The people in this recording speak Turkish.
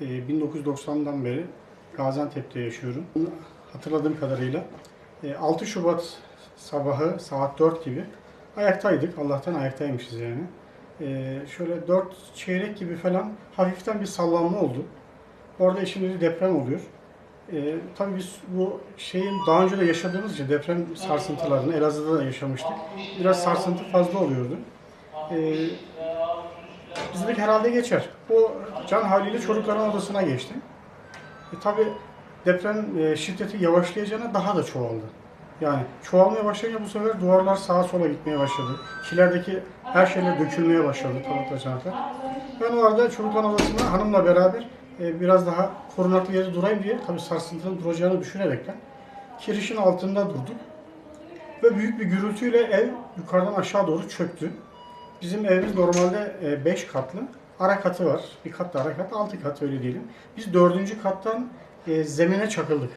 Ee, 1990'dan beri Gaziantep'te yaşıyorum. Hatırladığım kadarıyla e, 6 Şubat sabahı saat 4 gibi ayaktaydık. Allah'tan ayaktaymışız yani. Ee, şöyle 4 çeyrek gibi falan hafiften bir sallanma oldu. Orada işimiz deprem oluyor. Ee, tabii biz bu şeyin daha önce de yaşadığımız için deprem sarsıntılarını Elazığ'da da yaşamıştık. Biraz sarsıntı fazla oluyordu. Ee, biz dedik herhalde geçer. O can haliyle çocukların odasına geçti. E, tabii deprem e, şiddeti yavaşlayacağına daha da çoğaldı. Yani çoğalmaya başlayınca bu sefer duvarlar sağa sola gitmeye başladı. Kilerdeki her şeyler dökülmeye başladı tabutla çanaklar. Ben o arada çocukların odasına hanımla beraber e, biraz daha korunaklı yerde durayım diye tabii sarsıntının duracağını düşünerekten kirişin altında durduk. Ve büyük bir gürültüyle ev yukarıdan aşağı doğru çöktü. Bizim evimiz normalde 5 katlı. Ara katı var. Bir kat da ara kat, 6 kat öyle diyelim. Biz dördüncü kattan e, zemine çakıldık.